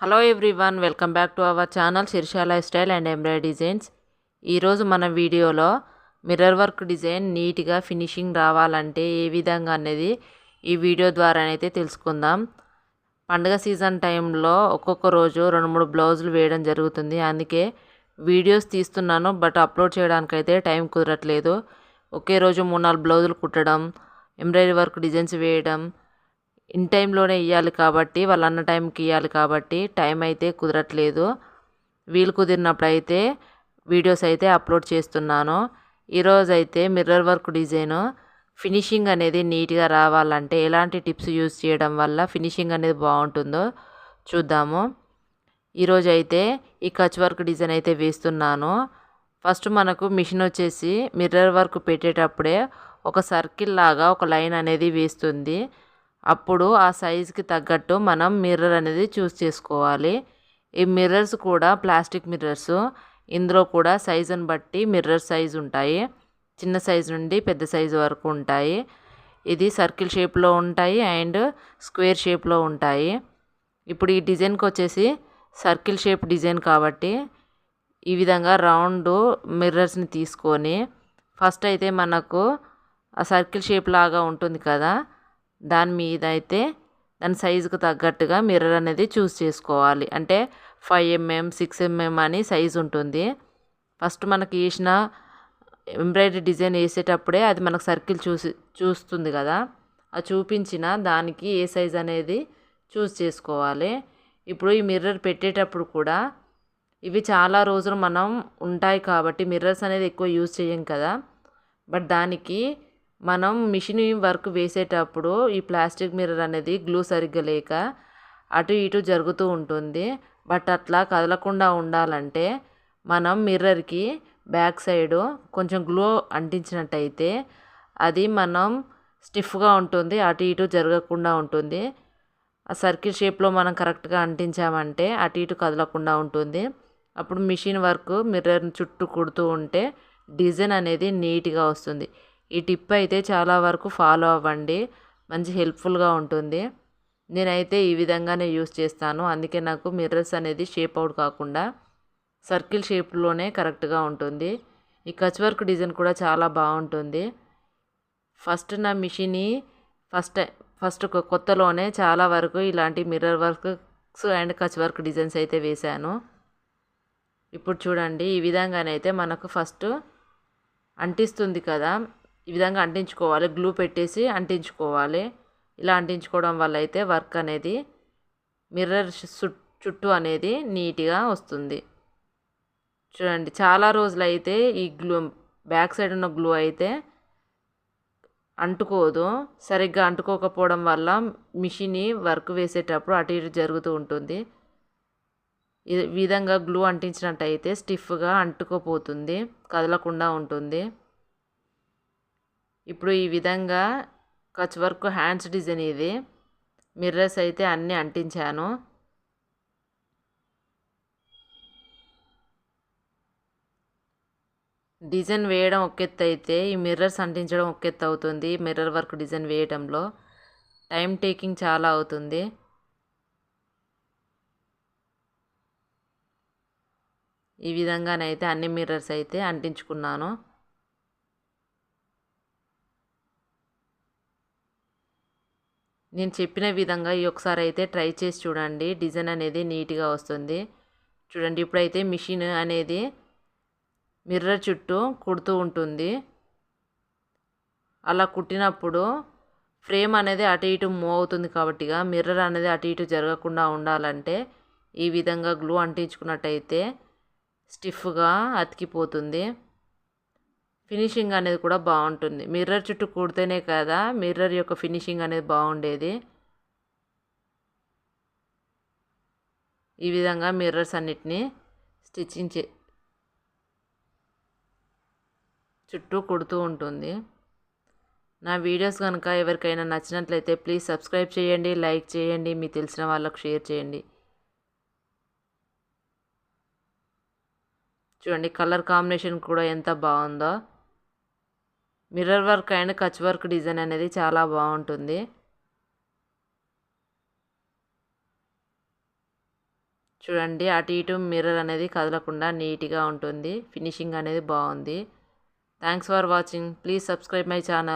Hello everyone welcome back to our channel Shirsha lifestyle and embroidery designs ఈరోజు మన వీడియోలో mirror work design నీట్గా finishing రావాలంటే ఏ విధంగా అనేది ఈ వీడియో ద్వారానైతే తెలుసుకుందాం. పండగ సీజన్ టైంలో ఒక్కొక్క రోజు రెండు మూడు బ్లౌజులు వేయడం జరుగుతుంది. అందుకే వీడియోస్ తీస్తున్నాను బట్ అప్లోడ్ చేయడానికైతే టైం కుదరట్లేదు. ఒకే రోజు మూడు నాలుగు బ్లౌజులు కుట్టడం ఎంబ్రాయిడరీ వర్క్ డిజైన్స్ వేయడం ఇన్ టైంలోనే ఇవ్వాలి కాబట్టి వాళ్ళు అన్న టైంకి ఇవ్వాలి కాబట్టి టైం అయితే కుదరట్లేదు. వీలు కుదిరినప్పుడు అయితే వీడియోస్ అయితే అప్లోడ్ చేస్తున్నాను. ఈరోజు అయితే మిర్రర్ వర్క్ డిజైన్. ఫినిషింగ్ అనేది నీట్గా రావాలంటే ఎలాంటి టిప్స్ యూజ్ చేయడం వల్ల ఫినిషింగ్ అనేది బాగుంటుందో చూద్దాము. ఈరోజు అయితే ఈ కచ్ వర్క్ డిజైన్ అయితే వేస్తున్నాను. ఫస్ట్ మనకు మిషన్ వచ్చేసి మిర్రర్ వర్క్ పెట్టేటప్పుడే ఒక సర్కిల్ లాగా ఒక లైన్ అనేది వేస్తుంది. అప్పుడు ఆ సైజుకి తగ్గట్టు మనం మిర్రర్ అనేది చూస్ చేసుకోవాలి. ఈ మిర్రర్స్ కూడా ప్లాస్టిక్ మిర్రర్స్ ఇందులో కూడా సైజుని బట్టి మిర్రర్ సైజ్ ఉంటాయి. చిన్న సైజు నుండి పెద్ద సైజు వరకు ఉంటాయి. ఇది సర్కిల్ షేప్లో ఉంటాయి అండ్ స్క్వేర్ షేప్లో ఉంటాయి. ఇప్పుడు ఈ డిజైన్కి వచ్చేసి సర్కిల్ షేప్ డిజైన్ కాబట్టి ఈ విధంగా రౌండ్ మిర్రర్స్ని తీసుకొని ఫస్ట్ అయితే మనకు ఆ సర్కిల్ షేప్ లాగా ఉంటుంది కదా. దాని మీద అయితే దాని సైజుకు తగ్గట్టుగా మిర్రర్ అనేది చూస్ చేసుకోవాలి. అంటే ఫైవ్ ఎంఎం సిక్స్ ఎంఎం అని సైజు ఉంటుంది. ఫస్ట్ మనకి వేసిన ఎంబ్రాయిడరీ డిజైన్ వేసేటప్పుడే అది మనకు సర్కిల్ చూసి చూస్తుంది కదా. ఆ చూపించిన దానికి ఏ సైజ్ అనేది చూస్ చేసుకోవాలి. ఇప్పుడు ఈ మిర్రర్ పెట్టేటప్పుడు కూడా ఇవి చాలా రోజులు మనం ఉంటాయి కాబట్టి మిర్రర్స్ అనేది ఎక్కువ యూజ్ చేయం కదా. బట్ దానికి మనం మిషన్ వర్క్ వేసేటప్పుడు ఈ ప్లాస్టిక్ మిర్రర్ అనేది గ్లూ సరిగ్గా లేక అటు ఇటు జరుగుతూ ఉంటుంది. బట్ అట్లా కదలకుండా ఉండాలంటే మనం మిర్రర్కి బ్యాక్ సైడు కొంచెం గ్లో అంటించినట్టయితే అది మనం స్టిఫ్గా ఉంటుంది అటు ఇటు జరగకుండా ఉంటుంది. ఆ సర్కిల్ షేప్లో మనం కరెక్ట్గా అంటించామంటే అటు ఇటు కదలకుండా ఉంటుంది. అప్పుడు మిషన్ వర్క్ మిర్రర్ చుట్టూ కుడుతూ ఉంటే డిజైన్ అనేది నీట్గా వస్తుంది. ఈ టిప్ అయితే చాలా వరకు ఫాలో అవ్వండి. మంచి హెల్ప్ఫుల్గా ఉంటుంది. నేనైతే ఈ విధంగానే యూస్ చేస్తాను. అందుకే నాకు మిర్రర్స్ అనేది షేప్ అవుట్ కాకుండా సర్కిల్ షేప్లోనే కరెక్ట్గా ఉంటుంది. ఈ కచ్ వర్క్ డిజైన్ కూడా చాలా బాగుంటుంది. ఫస్ట్ నా మిషన్ ఫస్ట్ ఫస్ట్ కొత్తలోనే చాలా వరకు ఇలాంటి mirror works and Kutch work designs అయితే వేశాను. ఇప్పుడు చూడండి ఈ విధంగానైతే మనకు ఫస్ట్ అంటిస్తుంది కదా ఈ విధంగా అంటించుకోవాలి. గ్లూ పెట్టేసి అంటించుకోవాలి. ఇలా అంటించుకోవడం వల్ల అయితే వర్క్ అనేది మిర్రర్ చుట్టూ అనేది నీట్గా వస్తుంది. చూడండి చాలా రోజులు అయితే ఈ గ్లూ బ్యాక్ సైడ్ ఉన్న గ్లూ అయితే అంటుకోదు. సరిగ్గా అంటుకోకపోవడం వల్ల మిషన్ వర్క్ వేసేటప్పుడు అటు ఇటు జరుగుతూ ఉంటుంది. ఈ విధంగా గ్లూ అంటించినట్టయితే స్టిఫ్గా అంటుకోపోతుంది కదలకుండా ఉంటుంది. ఇప్పుడు ఈ విధంగా కచ్ వర్క్ హ్యాండ్స్ డిజైన్ ఇది. మిర్రర్స్ అయితే అన్నీ అంటించాను. డిజైన్ వేయడం ఒక ఎత్తు అయితే ఈ మిర్రర్స్ అంటించడం ఒక ఎత్తు అవుతుంది మిర్రర్ వర్క్ డిజైన్ వేయడంలో టైం టేకింగ్ చాలా అవుతుంది. ఈ విధంగానైతే అన్ని మిర్రర్స్ అయితే అంటించుకున్నాను. నేను చెప్పిన విధంగా ఈ ఒకసారి అయితే ట్రై చేసి చూడండి. డిజైన్ అనేది నీట్గా వస్తుంది. చూడండి ఇప్పుడైతే మిషన్ అనేది మిర్రర్ చుట్టూ కుడుతూ ఉంటుంది. అలా కుట్టినప్పుడు ఫ్రేమ్ అనేది అటు ఇటు మూవ్ అవుతుంది కాబట్టి మిర్రర్ అనేది అటు ఇటు జరగకుండా ఉండాలంటే ఈ విధంగా గ్లూ అంటించుకున్నట్టయితే స్టిఫ్గా అతికిపోతుంది. ఫినిషింగ్ అనేది కూడా బాగుంటుంది. మిర్రర్ చుట్టూ కుడితేనే కదా మిర్రర్ యొక్క ఫినిషింగ్ అనేది బాగుండేది. ఈ విధంగా మిర్రర్స్ అన్నిటినీ స్టిచ్చింగ్ చే చుట్టూ కుడుతూ ఉంటుంది. నా వీడియోస్ కనుక ఎవరికైనా నచ్చినట్లయితే ప్లీజ్ సబ్స్క్రైబ్ చేయండి లైక్ చేయండి మీ తెలిసిన వాళ్ళకు షేర్ చేయండి. చూడండి కలర్ కాంబినేషన్ కూడా ఎంత బాగుందో. Mirror work and Kutch work design అనేది చాలా బాగుంటుంది. చూడండి అటు ఇటు మిర్రర్ అనేది కదలకుండా నీట్గా ఉంటుంది. ఫినిషింగ్ అనేది బాగుంది. Thanks for watching. Please subscribe my channel.